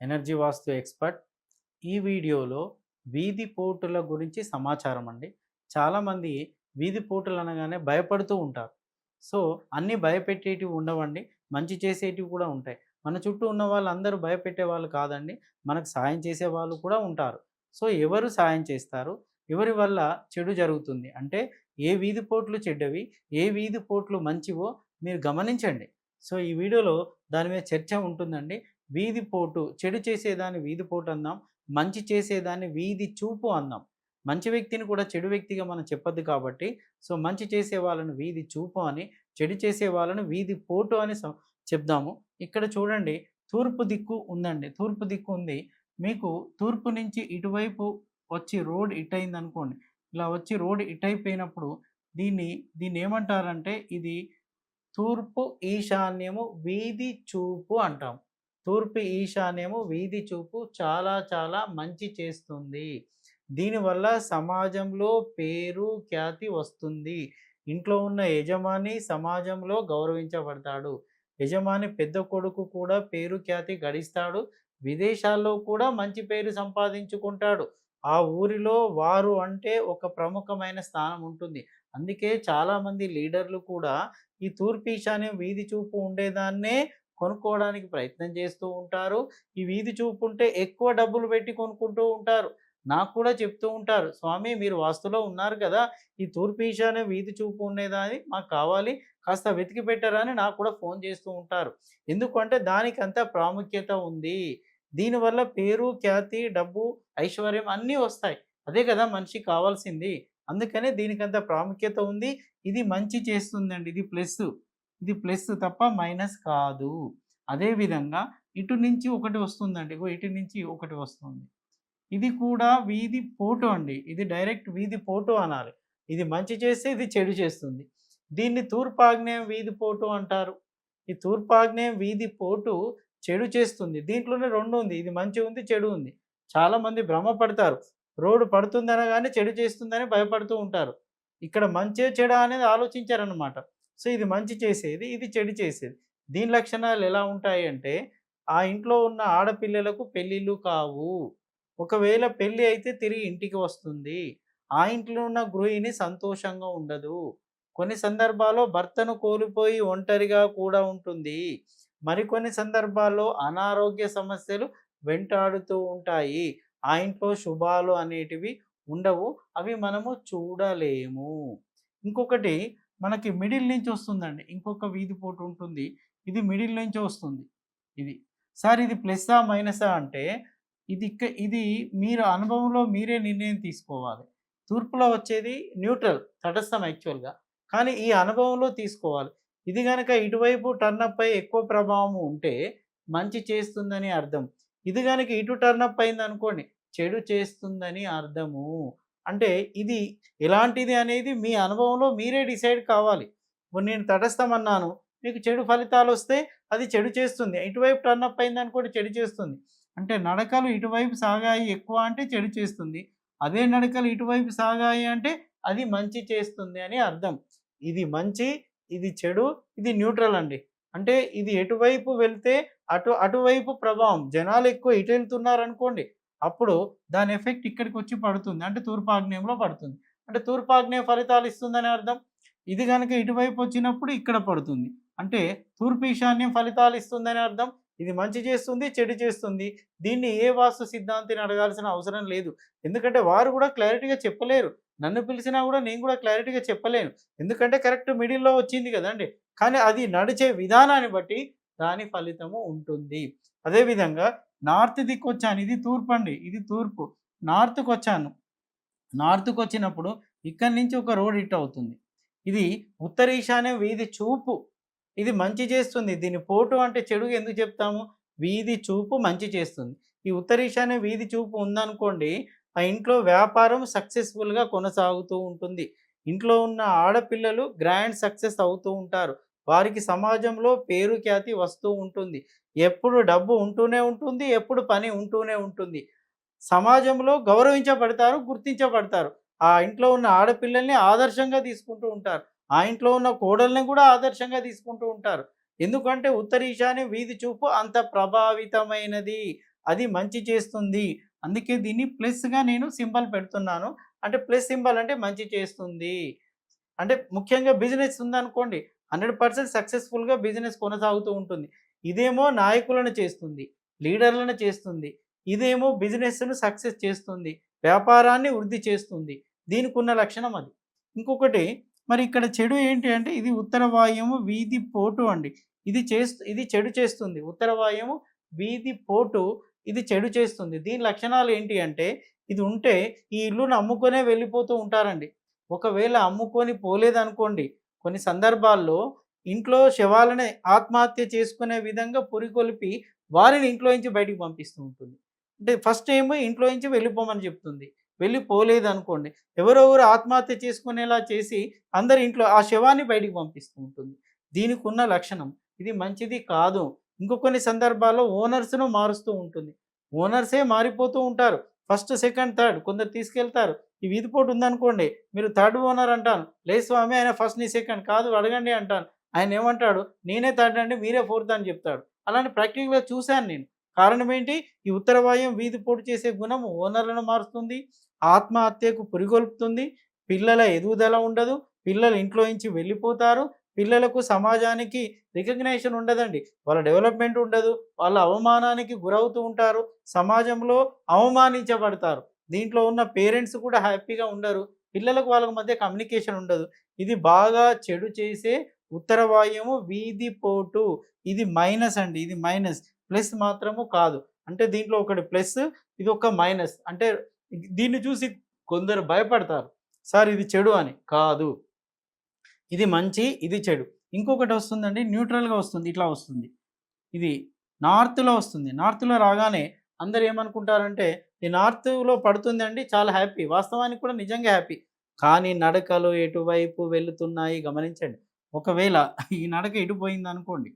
Energy వాస్తు expert. ఈ వీడియోలో వీధి పోటుల గురించి సమాచారం అండి. చాలామంది వీధి పోటులు అనగానే భయపడుతూ ఉంటారు. సో అన్నీ భయపెట్టేటివి ఉండవండి. మంచి చేసేటివి కూడా ఉంటాయి. మన చుట్టూ ఉన్న వాళ్ళందరూ భయపెట్టే వాళ్ళు కాదండి. మనకు సాయం చేసే వాళ్ళు కూడా ఉంటారు. సో ఎవరు సాయం చేస్తారు? ఎవరి వల్ల చెడు జరుగుతుంది? అంటే ఏ వీధి పోట్లు చెడ్డవి? ఏ వీధి పోట్లు మంచివో మీరు గమనించండి. సో ఈ వీడియోలో దాని మీద చర్చ ఉంటుందండి. వీధి పోటు చెడు చేసేదాన్ని వీధి పోటు అందాం మంచి చేసేదాన్ని వీధి చూపు అందాం. మంచి వ్యక్తిని కూడా చెడు వ్యక్తిగా మనం చెప్పద్దు కాబట్టి సో మంచి చేసే వాళ్ళను వీధి చూపు అని చెడు చేసే వాళ్ళను వీధి పోటు అని చెప్దాము. ఇక్కడ చూడండి తూర్పు దిక్కు ఉందండి. తూర్పు దిక్కు ఉంది. మీకు తూర్పు నుంచి ఇటువైపు వచ్చి రోడ్ ఇట్ అయింది అనుకోండి. ఇలా వచ్చి రోడ్ ఇట్ అయిపోయినప్పుడు దీన్ని దీన్ని ఏమంటారంటే ఇది తూర్పు ఈశాన్యము వీధి చూపు అంటాం. తూర్పు ఈశాన్యము వీధి చూపు చాలా చాలా మంచి చేస్తుంది. దీనివల్ల సమాజంలో పేరు ఖ్యాతి వస్తుంది. ఇంట్లో ఉన్న యజమాని సమాజంలో గౌరవించబడతాడు. యజమాని పెద్ద కొడుకు కూడా పేరు ఖ్యాతి గడిస్తాడు. విదేశాల్లో కూడా మంచి పేరు సంపాదించుకుంటాడు. ఆ ఊరిలో వారు అంటే ఒక ప్రముఖమైన స్థానం ఉంటుంది. అందుకే చాలామంది లీడర్లు కూడా ఈ తూర్పు ఈశాన్యం వీధి చూపు ఉండేదాన్నే కొనుక్కోవడానికి ప్రయత్నం చేస్తూ ఉంటారు. ఈ వీధి చూపు ఉంటే ఎక్కువ డబ్బులు పెట్టి కొనుక్కుంటూ ఉంటారు. నాకు కూడా చెప్తూ ఉంటారు స్వామి మీరు వాస్తులో ఉన్నారు కదా ఈ తూర్పు ఈశాన్యం వీధి చూపు ఉండేదాన్ని మాకు కావాలి కాస్త వెతికి పెట్టారని అని నాకు కూడా ఫోన్ చేస్తూ ఉంటారు. ఎందుకంటే దానికంత ప్రాముఖ్యత ఉంది. దీనివల్ల పేరు ఖ్యాతి డబ్బు ఐశ్వర్యం అన్నీ వస్తాయి. అదే కదా మనిషి కావాల్సింది. అందుకనే దీనికంత ప్రాముఖ్యత ఉంది. ఇది మంచి చేస్తుందండి. ఇది ప్లస్. ఇది ప్లస్ తప్ప మైనస్ కాదు. అదేవిధంగా ఇటు నుంచి ఒకటి వస్తుందండి. ఇగో ఇటు నుంచి ఒకటి వస్తుంది. ఇది కూడా వీధి ఫోటో అండి. ఇది డైరెక్ట్ వీధి ఫోటో అనాలి. ఇది మంచి చేస్తే ఇది చెడు చేస్తుంది. దీన్ని తూర్పాగ్నేయం వీధి పోటు అంటారు. ఈ తూర్పాగ్నేయం వీధి పోటు చెడు చేస్తుంది. దీంట్లోనే రెండు ఉంది. ఇది మంచి ఉంది చెడు ఉంది. చాలామంది భ్రమపడతారు. రోడ్డు పడుతుందనగానే చెడు చేస్తుందని భయపడుతూ ఉంటారు. ఇక్కడ మంచి చెడు అనేది ఆలోచించారనమాట సో ఇది మంచి చేసేది ఇది చెడు చేసేది. దీని లక్షణాలు ఎలా ఉంటాయి అంటే ఆ ఇంట్లో ఉన్న ఆడపిల్లలకు పెళ్ళిళ్ళు కావు. ఒకవేళ పెళ్ళి అయితే తిరిగి ఇంటికి వస్తుంది. ఆ ఇంట్లో ఉన్న గృహిణి సంతోషంగా ఉండదు. కొన్ని సందర్భాల్లో భర్తను కోల్పోయి ఒంటరిగా కూడా ఉంటుంది. మరికొన్ని సందర్భాల్లో అనారోగ్య సమస్యలు వెంటాడుతూ ఉంటాయి. ఆ ఇంట్లో శుభాలు అనేటివి ఉండవు. అవి మనము చూడలేము. ఇంకొకటి మనకి మిడిల్ నుంచి వస్తుందండి. ఇంకొక వీధి పోటు ఉంటుంది. ఇది మిడిల్ నుంచి వస్తుంది. ఇది. సార్ ఇది ప్లస్సా మైనసా అంటే ఇది ఇది మీరు అనుభవంలో మీరే నిర్ణయం తీసుకోవాలి. తూర్పులో వచ్చేది న్యూట్రల్ తటస్థం యాక్చువల్గా. కానీ ఈ అనుభవంలో తీసుకోవాలి. ఇది కనుక ఇటువైపు టర్నప్ అయి ఎక్కువ ప్రభావం ఉంటే మంచి చేస్తుందని అర్థం. ఇది కనుక ఇటు టర్నప్ అయింది అనుకోండి చెడు చేస్తుందని అర్థము. అంటే ఇది ఎలాంటిది అనేది మీ అనుభవంలో మీరే డిసైడ్ కావాలి. ఇప్పుడు నేను తటస్థం అన్నాను మీకు చెడు ఫలితాలు వస్తే అది చెడు చేస్తుంది. ఇటువైపు టర్న్ అప్ అయింది అనుకోండి చెడు చేస్తుంది. అంటే నడకలు ఇటువైపు సాగాయి ఎక్కువ అంటే చెడు చేస్తుంది. అదే నడకలు ఇటువైపు సాగాయి అంటే అది మంచి చేస్తుంది అని అర్థం. ఇది మంచి ఇది చెడు ఇది న్యూట్రల్ అండి. అంటే ఇది ఎటువైపు వెళ్తే అటు అటువైపు ప్రభావం. జనాలు ఎక్కువ ఇటు వెళ్తున్నారు అనుకోండి అప్పుడు దాని ఎఫెక్ట్ ఇక్కడికి వచ్చి పడుతుంది. అంటే తూర్పాగ్నేయంలో పడుతుంది. అంటే తూర్పాగ్నేయ ఫలితాలు ఇస్తుందని అర్థం? ఇది కనుక ఇటువైపు వచ్చినప్పుడు ఇక్కడ పడుతుంది. అంటే తూర్పు ఈశాన్యం ఫలితాలు ఇస్తుందని అర్థం? ఇది మంచి చేస్తుంది చెడు చేస్తుంది. దీన్ని ఏ వాస్తు సిద్ధాంతిని అడగాల్సిన అవసరం లేదు. ఎందుకంటే వారు కూడా క్లారిటీగా చెప్పలేరు. నన్ను పిలిచినా కూడా నేను కూడా క్లారిటీగా చెప్పలేను. ఎందుకంటే కరెక్ట్ మిడిల్లో వచ్చింది కదండి కానీ అది నడిచే విధానాన్ని బట్టి దాని ఫలితము ఉంటుంది. అదేవిధంగా నార్త్ దిక్కు వచ్చాను ఇది తూర్పు అండి ఇది తూర్పు. నార్త్కి వచ్చాను నార్త్కి వచ్చినప్పుడు ఇక్కడి నుంచి ఒక రోడ్ హిట్ అవుతుంది. ఇది ఉత్తర ఈశాన్యం వీధి చూపు. ఇది మంచి చేస్తుంది. దీని పోటు అంటే చెడు ఎందుకు చెప్తాము? వీధి చూపు మంచి చేస్తుంది. ఈ ఉత్తర ఈశాన్యం వీధి చూపు ఉందనుకోండి ఆ ఇంట్లో వ్యాపారం సక్సెస్ఫుల్గా కొనసాగుతూ ఉంటుంది. ఇంట్లో ఉన్న ఆడపిల్లలు గ్రాండ్ సక్సెస్ అవుతూ ఉంటారు. వారికి సమాజంలో పేరు ఖ్యాతి వస్తూ ఉంటుంది. ఎప్పుడు డబ్బు ఉంటూనే ఉంటుంది ఎప్పుడు పని ఉంటూనే ఉంటుంది. సమాజంలో గౌరవించబడతారు గుర్తించబడతారు. ఆ ఇంట్లో ఉన్న ఆడపిల్లల్ని ఆదర్శంగా తీసుకుంటూ ఉంటారు. ఆ ఇంట్లో ఉన్న కోడల్ని కూడా ఆదర్శంగా తీసుకుంటూ ఉంటారు. ఎందుకంటే ఉత్తర ఈశాన్యం వీధి చూపు అంత ప్రభావితమైనది. అది మంచి చేస్తుంది. అందుకే దీన్ని ప్లస్గా నేను సింబల్ పెడుతున్నాను. అంటే ప్లస్ సింబల్ అంటే మంచి చేస్తుంది. అంటే ముఖ్యంగా బిజినెస్ ఉందనుకోండి. హండ్రెడ్ పర్సెంట్ సక్సెస్ఫుల్గా బిజినెస్ కొనసాగుతూ ఉంటుంది. ఇదేమో నాయకులను చేస్తుంది లీడర్లను చేస్తుంది ఇదేమో బిజినెస్ను సక్సెస్ చేస్తుంది వ్యాపారాన్ని వృద్ధి చేస్తుంది. దీనికి ఉన్న లక్షణం అది. ఇంకొకటి మరి ఇక్కడ చెడు ఏంటి అంటే ఇది ఉత్తర వాయువు వీధి పోటు అండి. ఇది చేస్తు ఇది చెడు చేస్తుంది. ఉత్తర వాయువు వీధి పోటు ఇది చెడు చేస్తుంది. దీని లక్షణాలు ఏంటి అంటే ఇది ఉంటే ఈ ఇల్లును అమ్ముకొనే వెళ్ళిపోతూ ఉంటారండి. ఒకవేళ అమ్ముకొని పోలేదనుకోండి కొన్ని సందర్భాల్లో ఇంట్లో శవాలని ఆత్మహత్య చేసుకునే విధంగా పురికొల్పి వారిని ఇంట్లో నుంచి బయటికి పంపిస్తూ ఉంటుంది. అంటే ఫస్ట్ ఏమో ఇంట్లో నుంచి వెళ్ళిపోమని చెప్తుంది. వెళ్ళిపోలేదు అనుకోండి ఎవరెవరు ఆత్మహత్య చేసుకునేలా చేసి అందరి ఇంట్లో ఆ శవాన్ని బయటికి పంపిస్తూ ఉంటుంది. దీనికి ఉన్న లక్షణం ఇది మంచిది కాదు. ఇంకొన్ని సందర్భాల్లో ఓనర్స్ను మారుస్తూ ఉంటుంది. ఓనర్సే మారిపోతూ ఉంటారు. ఫస్ట్ సెకండ్ థర్డ్ కొందరు తీసుకెళ్తారు. ఈ వీధిపోటు ఉందనుకోండి మీరు థర్డ్ ఓనర్ అంటాను. లే స్వామి ఆయన ఫస్ట్ నీ సెకండ్. కాదు అడగండి అంటాను. ఆయన ఏమంటాడు? నేనే థర్డ్ అండి మీరే ఫోర్త్ అని చెప్తాడు. అలాంటి ప్రాక్టికల్గా చూశాను నేను. కారణం ఏంటి? ఈ ఉత్తరవాయం వీధి పోటు చేసే గుణం ఓనర్లను మారుస్తుంది ఆత్మహత్యకు పురిగొల్పుతుంది పిల్లల ఎదుగుదల ఉండదు పిల్లలు ఇంట్లో నుంచి వెళ్ళిపోతారు పిల్లలకు సమాజానికి రికగ్నేషన్ ఉండదండి. వాళ్ళ డెవలప్మెంట్ ఉండదు వాళ్ళ అవమానానికి గురవుతూ ఉంటారు సమాజంలో అవమానించబడతారు. దీంట్లో ఉన్న పేరెంట్స్ కూడా హ్యాపీగా ఉండరు. పిల్లలకు వాళ్ళ మధ్య కమ్యూనికేషన్ ఉండదు. ఇది బాగా చెడు చేసే ఉత్తర వాయువు వీధి పోటు. ఇది మైనస్ అండి. ఇది మైనస్. ప్లస్ మాత్రము కాదు. అంటే దీంట్లో ఒకటి ప్లస్ ఇది ఒక మైనస్. అంటే దీన్ని చూసి కొందరు భయపడతారు. సార్ ఇది చెడు అని. కాదు. ఇది మంచి ఇది చెడు. ఇంకొకటి వస్తుందండి న్యూట్రల్గా వస్తుంది ఇట్లా వస్తుంది. ఇది నార్త్లో వస్తుంది. నార్త్లో రాగానే అందరు ఏమనుకుంటారంటే ఈ నార్త్లో పడుతుంది అండి చాలా హ్యాపీ. వాస్తవానికి కూడా నిజంగా హ్యాపీ. కానీ నడకలు ఎటువైపు వెళుతున్నాయి గమనించండి. ఒకవేళ ఈ నడక ఇటు పోయింది అనుకోండి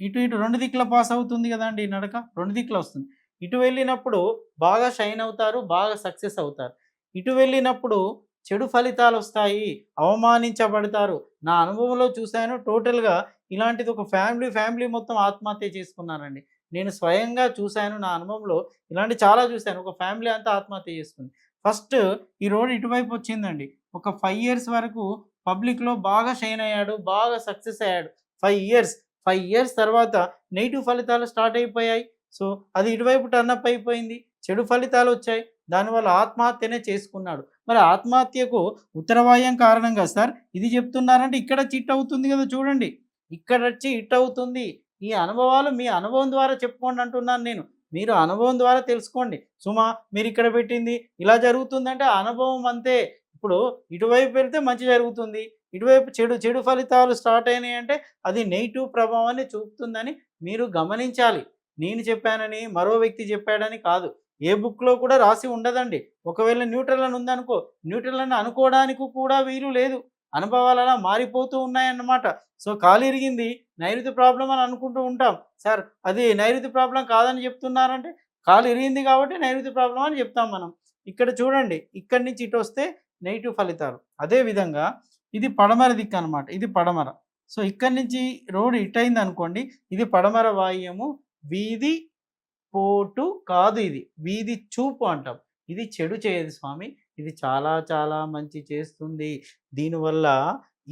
ఇటు ఇటు రెండు దిక్కుల పాస్ అవుతుంది కదండి ఈ నడక. రెండు దిక్కుల వస్తుంది. ఇటు వెళ్ళినప్పుడు బాగా షైన్ అవుతారు బాగా సక్సెస్ అవుతారు. ఇటు వెళ్ళినప్పుడు చెడు ఫలితాలు వస్తాయి. అవమానించబడతారు. నా అనుభవంలో చూశాను టోటల్గా ఇలాంటిది ఒక ఫ్యామిలీ ఫ్యామిలీ మొత్తం ఆత్మహత్య చేసుకున్నారండి. నేను స్వయంగా చూశాను నా అనుభవంలో. ఇలాంటి చాలా చూశాను. ఒక ఫ్యామిలీ అంతా ఆత్మహత్య చేసుకుంది. ఫస్ట్ ఈ రోడ్ ఇటువైపు వచ్చిందండి. ఒక ఫైవ్ ఇయర్స్ వరకు పబ్లిక్లో బాగా షైన్ అయ్యాడు బాగా సక్సెస్ అయ్యాడు. Five years. ఫైవ్ ఇయర్స్ తర్వాత నెగిటివ్ ఫలితాలు స్టార్ట్ అయిపోయాయి. సో అది ఇటువైపు టర్నప్ అయిపోయింది. చెడు ఫలితాలు వచ్చాయి. దానివల్ల ఆత్మహత్యనే చేసుకున్నాడు. మరి ఆత్మహత్యకు ఉత్తరవాయం కారణంగా సార్ ఇది చెప్తున్నారంటే ఇక్కడ చిట్ అవుతుంది కదా చూడండి. ఇక్కడ వచ్చి ఇట్ అవుతుంది. ఈ అనుభవాలు మీ అనుభవం ద్వారా చెప్పుకోండి అంటున్నాను నేను. మీరు అనుభవం ద్వారా తెలుసుకోండి. సుమా మీరు ఇక్కడ పెట్టింది ఇలా జరుగుతుందంటే అనుభవం అంతే. ఇప్పుడు ఇటువైపు వెళ్తే మంచి జరుగుతుంది. ఇటువైపు చెడు చెడు ఫలితాలు స్టార్ట్ అయినాయి అంటే అది నెగిటివ్ ప్రభావాన్ని చూపుతుందని మీరు గమనించాలి. నేను చెప్పానని మరో వ్యక్తి చెప్పాడని కాదు. ఏ బుక్లో కూడా రాసి ఉండదండి. ఒకవేళ న్యూట్రల్ అని ఉందనుకో న్యూట్రల్ అని అనుకోవడానికి కూడా వీలు లేదు. అనుభవాలు అలా మారిపోతూ ఉన్నాయన్నమాట. సో కాలు ఇరిగింది. నైరుతి ప్రాబ్లం అని అనుకుంటూ ఉంటాం. సార్ అది నైరుతి ప్రాబ్లం కాదని చెప్తున్నారంటే కాలు ఇరిగింది కాబట్టి నైరుతి ప్రాబ్లం అని చెప్తాం మనం. ఇక్కడ చూడండి ఇక్కడి నుంచి ఇటు వస్తే నెగిటివ్ ఫలితాలు. అదేవిధంగా ఇది పడమర దిక్కు అనమాట ఇది పడమర. సో ఇక్కడి నుంచి రోడ్ ఇటైంది అనుకోండి ఇది పడమర వాయుము వీధి పోటు కాదు ఇది. వీధి చూపు అంటాం. ఇది చెడు చేయదు స్వామి ఇది చాలా చాలా మంచి చేస్తుంది. దీనివల్ల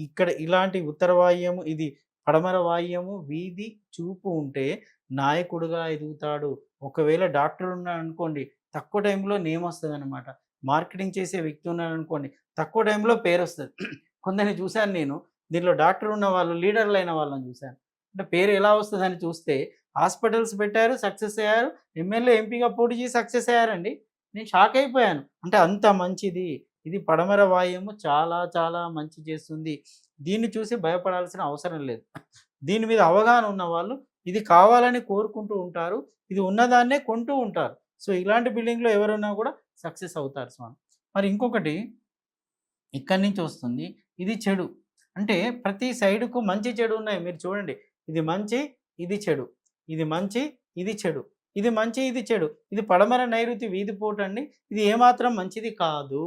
ఇక్కడ ఇలాంటి ఉత్తరవాయుము ఇది పడమర వాయ్యము వీధి చూపు ఉంటే నాయకుడుగా ఎదుగుతాడు. ఒకవేళ డాక్టర్ ఉన్నాడు అనుకోండి తక్కువ టైంలో నేమ్ వస్తుంది అనమాట మార్కెటింగ్ చేసే వ్యక్తి ఉన్నాడు అనుకోండి తక్కువ టైంలో పేరు వస్తుంది. కొందరిని చూశాను నేను. దీనిలో డాక్టర్ ఉన్న వాళ్ళు లీడర్లు అయిన వాళ్ళని చూశాను. అంటే పేరు ఎలా వస్తుందని చూస్తే హాస్పిటల్స్ పెట్టారు సక్సెస్ అయ్యారు ఎమ్మెల్యే ఎంపీగా పోటీ చేసి సక్సెస్ అయ్యారండి. నేను షాక్ అయిపోయాను. అంటే అంత మంచిది. ఇది పడమర వాయుము చాలా చాలా మంచి చేస్తుంది. దీన్ని చూసి భయపడాల్సిన అవసరం లేదు. దీని మీద అవగాహన ఉన్న వాళ్ళు ఇది కావాలని కోరుకుంటూ ఉంటారు. ఇది ఉన్నదాన్నే కొంటూ ఉంటారు. సో ఇలాంటి బిల్డింగ్లో ఎవరున్నా కూడా సక్సెస్ అవుతారు స్వామి. మరి ఇంకొకటి ఇక్కడి నుంచి వస్తుంది. ఇది చెడు. అంటే ప్రతి సైడుకు మంచి చెడు ఉన్నాయి. మీరు చూడండి. ఇది మంచి ఇది చెడు. ఇది మంచి ఇది చెడు. ఇది మంచి ఇది చెడు. ఇది పడమర నైరుతి వీధిపోటు అండి ఇది ఏమాత్రం మంచిది కాదు.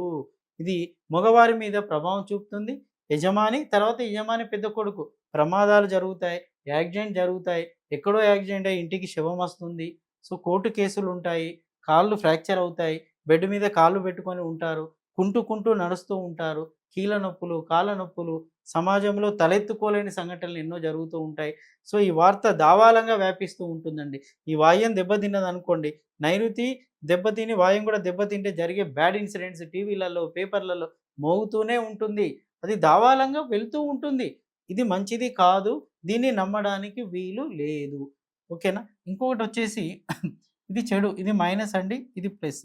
ఇది మగవారి మీద ప్రభావం చూపుతుంది. యజమాని తర్వాత యజమాని పెద్ద కొడుకు. ప్రమాదాలు జరుగుతాయి యాక్సిడెంట్ జరుగుతాయి ఎక్కడో యాక్సిడెంట్ అయ్యి ఇంటికి శవం వస్తుంది. సో కోర్టు కేసులు ఉంటాయి కాళ్ళు ఫ్రాక్చర్ అవుతాయి బెడ్ మీద కాళ్ళు పెట్టుకొని ఉంటారు కుంటుకుంటూ నడుస్తూ ఉంటారు కీళ్ళ నొప్పులు కాళ్ళ నొప్పులు సమాజంలో తలెత్తుకోలేని సంఘటనలు ఎన్నో జరుగుతూ ఉంటాయి. సో ఈ వార్త దావాలంగా వ్యాపిస్తూ ఉంటుందండి. ఈ వాయం దెబ్బతిన్నది అనుకోండి నైరుతి దెబ్బతిని వాయం కూడా దెబ్బతింటే జరిగే బ్యాడ్ ఇన్సిడెంట్స్ టీవీలలో పేపర్లలో మోగుతూనే ఉంటుంది. అది దావాలంగా వెళ్తూ ఉంటుంది. ఇది మంచిది కాదు దీన్ని నమ్మడానికి వీలు లేదు. ఓకేనా? ఇంకొకటి వచ్చేసి ఇది చెడు ఇది మైనస్ అండి ఇది ప్లస్.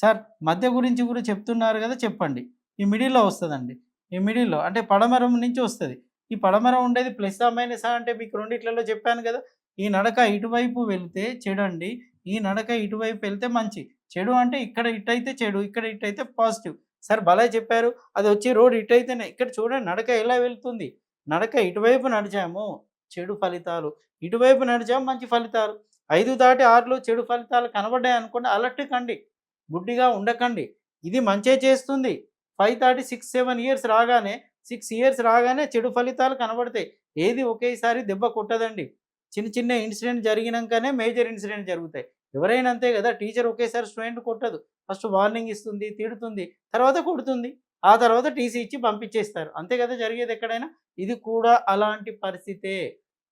సార్ మధ్య గురించి కూడా చెప్తున్నారు కదా చెప్పండి. ఈ మిడిల్లో వస్తుందండి. ఈ మిడిల్లో అంటే పడమరం నుంచి వస్తుంది. ఈ పడమరం ఉండేది ప్లస్ ఆ మైనస్ అంటే మీకు రెండిట్లలో చెప్పాను కదా ఈ నడక ఇటువైపు వెళ్తే చెడు అండి ఈ నడక ఇటువైపు వెళ్తే మంచి. చెడు అంటే ఇక్కడ ఇట్టయితే చెడు ఇక్కడ ఇట్టయితే పాజిటివ్. సార్ భలే చెప్పారు. అది వచ్చి రోడ్ ఇటైతేనే ఇక్కడ చూడండి నడక ఎలా వెళ్తుంది. నడక ఇటువైపు నడిచాము చెడు ఫలితాలు. ఇటువైపు నడిచాము మంచి ఫలితాలు. ఐదు దాటి ఆరులో చెడు ఫలితాలు కనబడ్డాయి అనుకోండి అలర్ట్ కండి గుడ్డిగా ఉండకండి. ఇది మంచే చేస్తుంది. Five thirty six seven years రాగానే సిక్స్ ఇయర్స్ రాగానే చెడు ఫలితాలు కనబడతాయి. ఏది ఒకేసారి దెబ్బ కొట్టదండి. చిన్న చిన్న ఇన్సిడెంట్ జరిగినాకనే మేజర్ ఇన్సిడెంట్ జరుగుతాయి. ఎవరైనా అంతే కదా టీచర్ ఒకేసారి స్టూడెంట్ కొట్టదు. ఫస్ట్ వార్నింగ్ ఇస్తుంది తిడుతుంది తర్వాత కొడుతుంది. ఆ తర్వాత టీసీ ఇచ్చి పంపించేస్తారు. అంతే కదా జరిగేది ఎక్కడైనా? ఇది కూడా అలాంటి పరిస్థితే.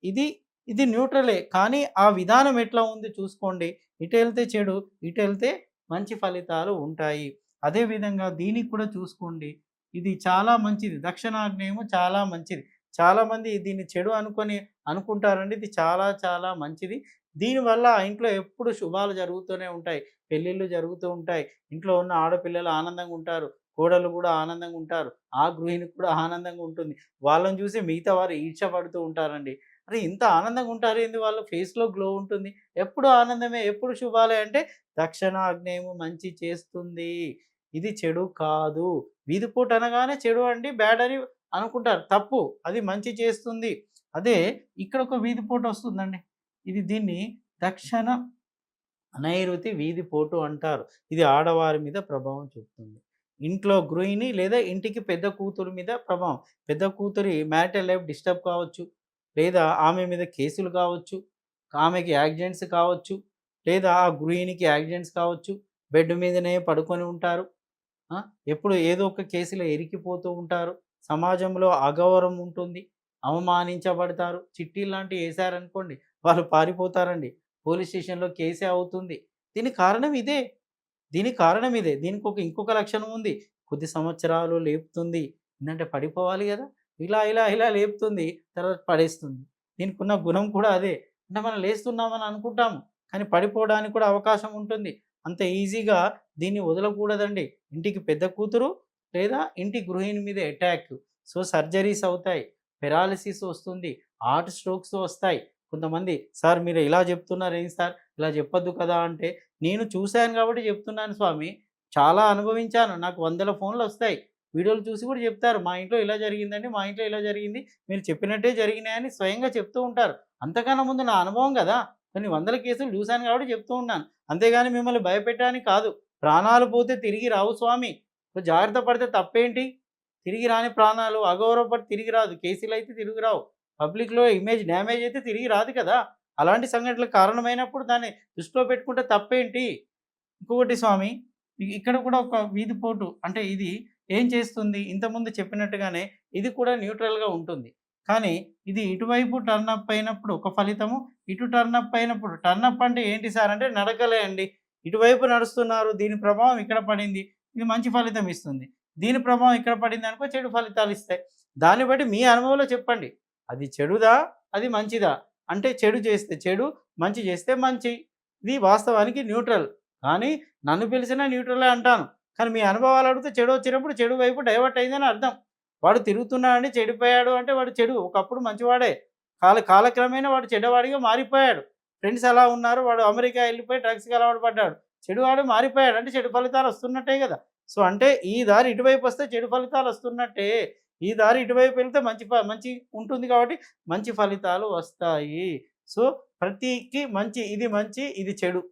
ఇది ఇది న్యూట్రలే. కానీ ఆ విధానం ఎట్లా ఉంది చూసుకోండి. ఇటు వెళ్తే చెడు ఇటు వెళ్తే మంచి ఫలితాలు ఉంటాయి. అదేవిధంగా దీనికి కూడా చూసుకోండి. ఇది చాలా మంచిది. దక్షిణాగ్నేయము చాలా మంచిది. చాలామంది దీన్ని చెడు అనుకొని అనుకుంటారండి. ఇది చాలా చాలా మంచిది. దీనివల్ల ఇంట్లో ఎప్పుడు శుభాలు జరుగుతూనే ఉంటాయి. పెళ్ళిళ్ళు జరుగుతూ ఉంటాయి. ఇంట్లో ఉన్న ఆడపిల్లలు ఆనందంగా ఉంటారు. కోడలు కూడా ఆనందంగా ఉంటారు. ఆ గృహిణి కూడా ఆనందంగా ఉంటుంది. వాళ్ళని చూసి మిగతా వారు ఈర్షపడుతూ ఉంటారండి. అరే ఇంత ఆనందంగా ఉంటారు ఏంది వాళ్ళ? ఫేస్లో గ్లో ఉంటుంది. ఎప్పుడు ఆనందమే ఎప్పుడు శుభాలే అంటే దక్షిణాగ్నేయము మంచి చేస్తుంది. ఇది చెడు కాదు. వీధిపూట అనగానే చెడు అండి బ్యాడ్ అని అనుకుంటారు. తప్పు. అది మంచి చేస్తుంది. అదే ఇక్కడ ఒక వీధి పోటు వస్తుందండి. ఇది దీన్ని దక్షిణ నైరుతి వీధిపోటు అంటారు. ఇది ఆడవారి మీద ప్రభావం చూపుతుంది. ఇంట్లో గృహిణి లేదా ఇంటికి పెద్ద కూతురు మీద ప్రభావం. పెద్ద కూతురి మ్యారిటల్ లైఫ్ డిస్టర్బ్ కావచ్చు లేదా ఆమె మీద కేసులు కావచ్చు ఆమెకి యాక్సిడెంట్స్ కావచ్చు లేదా ఆ గృహిణికి యాక్సిడెంట్స్ కావచ్చు బెడ్ మీదనే పడుకొని ఉంటారు. ఎప్పుడు ఏదో ఒక కేసులో ఇరికిపోతూ ఉంటారు. సమాజంలో అగౌరవం ఉంటుంది. అవమానించబడతారు. చిట్టి లాంటివి వేశారనుకోండి వాళ్ళు పారిపోతారండి. పోలీస్ స్టేషన్లో కేసే అవుతుంది. దీనికి కారణం ఇదే. దీనికి కారణం ఇదే. దీనికి ఒక ఇంకొక లక్షణం ఉంది. కొద్ది సంవత్సరాలు లేపుతుంది. ఏంటంటే పడిపోవాలి కదా. ఇలా ఇలా ఇలా లేపుతుంది. తర్వాత పడేస్తుంది. దీనికి ఉన్న గుణం కూడా అదే. అంటే మనం లేస్తున్నామని అనుకుంటాము. కానీ పడిపోవడానికి కూడా అవకాశం ఉంటుంది. అంత ఈజీగా దీన్ని వదలకూడదండి. ఇంటికి పెద్ద కూతురు లేదా ఇంటి గృహిణి మీద అటాక్. సో సర్జరీస్ అవుతాయి. పెరాలిసిస్ వస్తుంది హార్ట్ స్ట్రోక్స్ వస్తాయి. కొంతమంది సార్ మీరు ఇలా చెప్తున్నారు ఏం సార్? ఇలా చెప్పొద్దు కదా అంటే నేను చూశాను కాబట్టి చెప్తున్నాను స్వామి. చాలా అనుభవించాను. నాకు వందల ఫోన్లు వస్తాయి. వీడియోలు చూసి కూడా చెప్తారు. మా ఇంట్లో ఇలా జరిగిందండి మా ఇంట్లో ఇలా జరిగింది. మీరు చెప్పినట్టే జరిగినాయని స్వయంగా చెప్తూ ఉంటారు. అంతకన్నా ముందు నా అనుభవం కదా. కొన్ని వందల కేసులు చూశాను కాబట్టి చెప్తూ ఉన్నాను. అంతేగాని మిమ్మల్ని భయపెట్టడానికి కాదు. ప్రాణాలు పోతే తిరిగి రావు స్వామి. జాగ్రత్త పడితే తప్పేంటి? తిరిగి రాని ప్రాణాలు అగౌరవపడి తిరిగి రాదు. కేసులు అయితే తిరిగి రావు. పబ్లిక్లో ఇమేజ్ డ్యామేజ్ అయితే తిరిగి రాదు కదా. అలాంటి సంఘటనలకు కారణమైనప్పుడు దాన్ని దృష్టిలో పెట్టుకుంటే తప్పేంటి? ఇంకొకటి స్వామి ఇక్కడ కూడా ఒక వీధి పోటు అంటే ఇది ఏం చేస్తుంది? ఇంతకుముందు చెప్పినట్టుగానే ఇది కూడా న్యూట్రల్గా ఉంటుంది. కానీ ఇది ఇటువైపు టర్న్ అప్ అయినప్పుడు ఒక ఫలితము ఇటు టర్న్ అప్ అయినప్పుడు టర్న్ అప్ అంటే ఏంటి సార్? అంటే నడకలే అండి. ఇటువైపు నడుస్తున్నారు దీని ప్రభావం ఇక్కడ పడింది. ఇది మంచి ఫలితం ఇస్తుంది. దీని ప్రభావం ఇక్కడ పడింది అనుకో చెడు ఫలితాలు ఇస్తాయి. దాన్ని బట్టి మీ అనుభవంలో చెప్పండి. అది చెడుదా? అది మంచిదా? అంటే చెడు చేస్తే చెడు మంచి చేస్తే మంచి. ఇది వాస్తవానికి న్యూట్రల్. కానీ నన్ను పిలిచినా న్యూట్రలే అంటాను. కానీ మీ అనుభవాలు అడిగితే చెడు వచ్చినప్పుడు చెడు వైపు డైవర్ట్ అయిందని అర్థం. వాడు తిరుగుతున్నాడని చెడిపోయాడు అంటే వాడు చెడు. ఒకప్పుడు మంచివాడే. కాల కాలక్రమేణా వాడు చెడ్డవాడిగా మారిపోయాడు. ఫ్రెండ్స్ అలా ఉన్నారు? వాడు అమెరికా వెళ్ళిపోయి డ్రగ్స్కి అలవాటు పడ్డాడు. చెడువాడు మారిపోయాడు అంటే చెడు ఫలితాలు వస్తున్నట్టే కదా. సో అంటే ఈ దారి ఇటువైపు వస్తే చెడు ఫలితాలు వస్తున్నట్టే. ఈ దారి ఇటువైపు వెళ్తే మంచి ఫ- మంచి ఉంటుంది కాబట్టి మంచి ఫలితాలు వస్తాయి. సో ప్రతికి మంచి ఇది మంచి ఇది చెడు.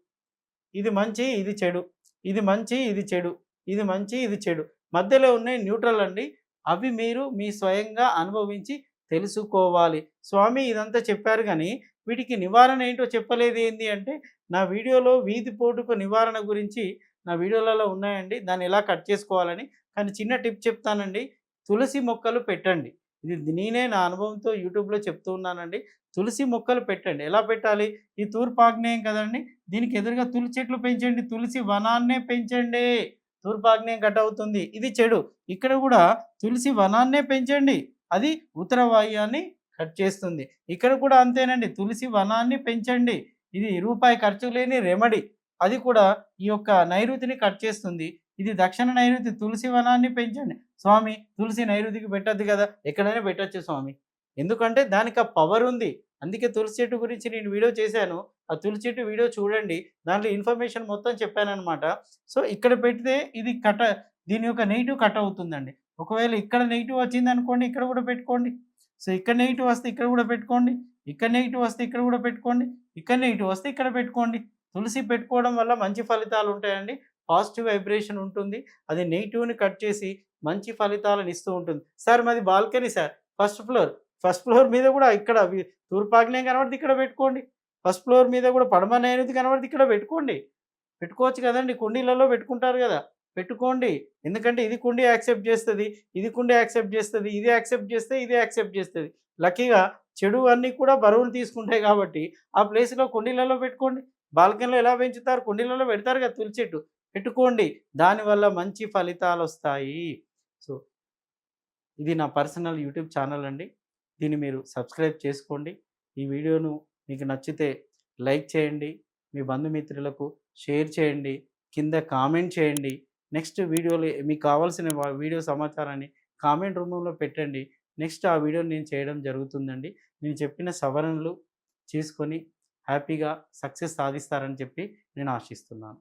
ఇది మంచి ఇది చెడు. ఇది మంచి ఇది చెడు. ఇది మంచి ఇది చెడు. మధ్యలో ఉన్నాయి న్యూట్రల్ అండి. అవి మీరు మీ స్వయంగా అనుభవించి తెలుసుకోవాలి. స్వామి ఇదంతా చెప్పారు కానీ వీటికి నివారణ ఏంటో చెప్పలేదు ఏంటి అంటే నా వీడియోలో వీధి పోటుకు నివారణ గురించి నా వీడియోలలో ఉన్నాయండి. దాన్ని ఎలా కట్ చేసుకోవాలని. కానీ చిన్న టిప్ చెప్తానండి. తులసి మొక్కలు పెట్టండి. ఇది నేనే నా అనుభవంతో యూట్యూబ్లో చెప్తూ ఉన్నానండి. తులసి మొక్కలు పెట్టండి. ఎలా పెట్టాలి? ఈ తూర్పు ఆగ్నేయం కదండి. దీనికి ఎదురుగా తులసి చెట్లు పెంచండి. తులసి వనాన్నే పెంచండి. తూర్పు ఆగ్నేయం కట్ అవుతుంది. ఇది చెడు. ఇక్కడ కూడా తులసి వనాన్నే పెంచండి. అది ఉత్తర వాయువాన్ని కట్ చేస్తుంది. ఇక్కడ కూడా అంతేనండి. తులసి వనాన్ని పెంచండి. ఇది రూపాయి ఖర్చు లేని రెమెడీ. అది కూడా ఈ యొక్క నైరుతిని కట్ చేస్తుంది. ఇది దక్షిణ నైరుతి తులసి వనాన్ని పెంచండి. స్వామి తులసి నైరుతికి పెట్టద్దు కదా? ఎక్కడైనా పెట్టచ్చు స్వామి. ఎందుకంటే దానికి ఆ పవర్ ఉంది. అందుకే తులసి చెట్టు గురించి నేను వీడియో చేశాను. ఆ తులసి చెట్టు వీడియో చూడండి. దాంట్లో ఇన్ఫర్మేషన్ మొత్తం చెప్పానమాట సో ఇక్కడ పెడితే ఇది కట దీని యొక్క నెగిటివ్ కట్ అవుతుందండి. ఒకవేళ ఇక్కడ నెగిటివ్ వచ్చింది అనుకోండి ఇక్కడ కూడా పెట్టుకోండి. సో ఇక్కడ నెగిటివ్ వస్తే ఇక్కడ కూడా పెట్టుకోండి. ఇక్కడ నెగిటివ్ వస్తే ఇక్కడ కూడా పెట్టుకోండి. ఇక్కడ నెగిటివ్ వస్తే ఇక్కడ పెట్టుకోండి. తులసి పెట్టుకోవడం వల్ల మంచి ఫలితాలు ఉంటాయండి. పాజిటివ్ వైబ్రేషన్ ఉంటుంది. అది నెగిటివ్ని కట్ చేసి మంచి ఫలితాలను ఇస్తూ ఉంటుంది. సార్ మాది balcony sir. First floor. First floor మీద కూడా ఇక్కడ తూర్పాగ్నేయం కనబడితే ఇక్కడ పెట్టుకోండి. ఫస్ట్ ఫ్లోర్ మీద కూడా పడమనేది నైరుతి కనబడితే ఇక్కడ పెట్టుకోండి. పెట్టుకోవచ్చు కదండి. కుండీలలో పెట్టుకుంటారు కదా. పెట్టుకోండి. ఎందుకంటే ఇది కుండీ యాక్సెప్ట్ చేస్తుంది. ఇది కుండీ యాక్సెప్ట్ చేస్తుంది. ఇది యాక్సెప్ట్ చేస్తే ఇది యాక్సెప్ట్ చేస్తుంది. లక్కీగా చెడు అన్నీ కూడా బరువులు తీసుకుంటాయి కాబట్టి ఆ ప్లేస్లో కుండీలలో పెట్టుకోండి. బాల్కనీలో ఎలా పెంచుతారు కుండీలలో పెడతారు కదా తులసి చెట్టు. పెట్టుకోండి. దానివల్ల మంచి ఫలితాలు వస్తాయి. సో ఇది నా పర్సనల్ యూట్యూబ్ ఛానల్ అండి. దీన్ని మీరు సబ్స్క్రైబ్ చేసుకోండి. ఈ వీడియోను మీకు నచ్చితే లైక్ చేయండి. మీ బంధుమిత్రులకు షేర్ చేయండి. కింద కామెంట్ చేయండి. నెక్స్ట్ వీడియోలో మీకు కావాల్సిన వీడియో సమాచారాన్ని కామెంట్ రూపంలో పెట్టండి. నెక్స్ట్ ఆ వీడియో నేను చేయడం జరుగుతుందండి. నేను చెప్పిన సవరణలు చేసుకొని హ్యాపీగా సక్సెస్ సాధిస్తారని చెప్పి నేను ఆశిస్తున్నాను.